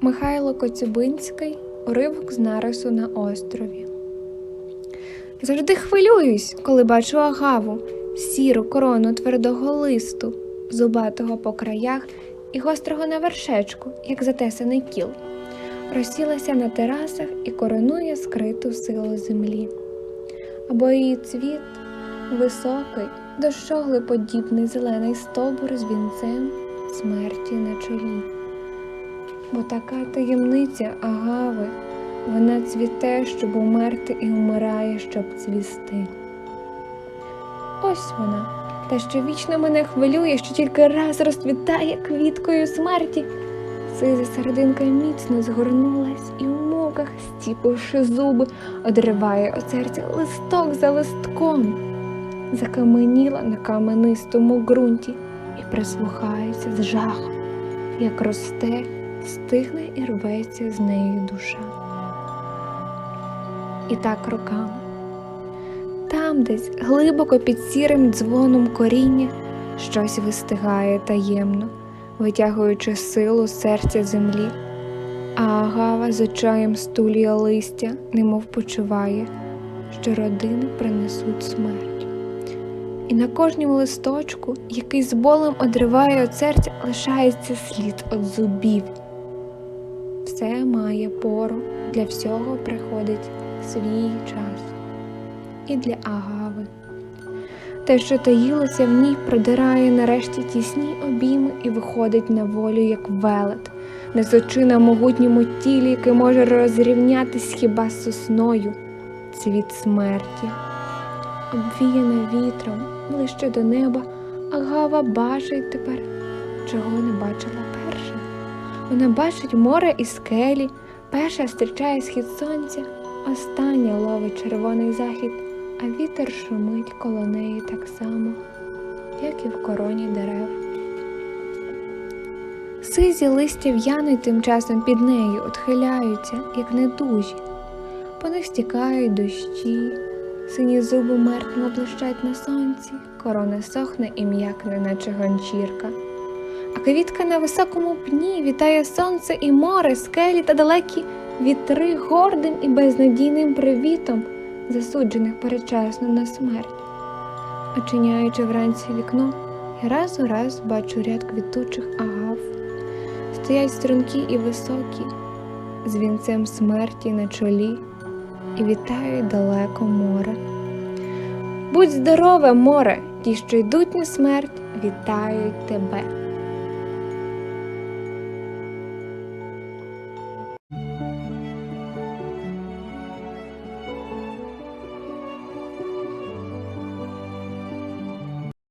Михайло Коцюбинський Уривок з нарису на острові. Завжди хвилююсь, коли бачу агаву, сіру корону твердого листу, зубатого по краях і гострого на вершечку, як затесаний кіл. Розсілася на терасах і коронує скриту силу землі. Або її цвіт високий, дощоглиподібний зелений стовбур з вінцем смерті на чолі. Бо така таємниця агави, вона цвіте, щоб умерти, і вмирає, щоб цвісти. Ось вона, та що вічно мене хвилює, що тільки раз розцвітає квіткою смерті. Сиза серединка міцно згорнулась і в муках, стіпивши зуби, одриває от серця листок за листком, закаменіла на каменистому ґрунті і прислухається з жахом, як росте, стигне і рветься з нею душа. І так роками. Там десь, глибоко під сірим дзвоном коріння, щось вистигає таємно, витягуючи силу серця землі, а агава з очаєм стуліє листя, немов почуває, що родини принесуть смерть. І на кожнім листочку, який з болем одриває від серця, лишається слід від зубів. Все має пору, для всього приходить свій час. І для агави. Те, що таїлося в ній, продирає нарешті тісні обійми і виходить на волю, як велет, несучи на могутньому тілі, яке може розрівнятись хіба з сосною, цвіт смерті. Обвіяна вітром, ближче до неба, агава бачить тепер, чого не бачила. Вона бачить море і скелі, перша зустрічає схід сонця, остання ловить червоний захід, а вітер шумить коло неї так само, як і в короні дерев. Сизі листя в'януть тим часом під нею, отхиляються, як недужі. По них стікають дощі, сині зуби мертво блищать на сонці, корона сохне і м'якне, наче гончірка. Квітка на високому пні вітає сонце і море, скелі та далекі вітри гордим і безнадійним привітом, засуджених передчасно на смерть. Очиняючи вранці вікно, я раз у раз бачу ряд квітучих агав. Стоять стрункі і високі, з вінцем смерті на чолі, і вітають далеко море. Будь здорове, море, ті, що йдуть на смерть, вітають тебе.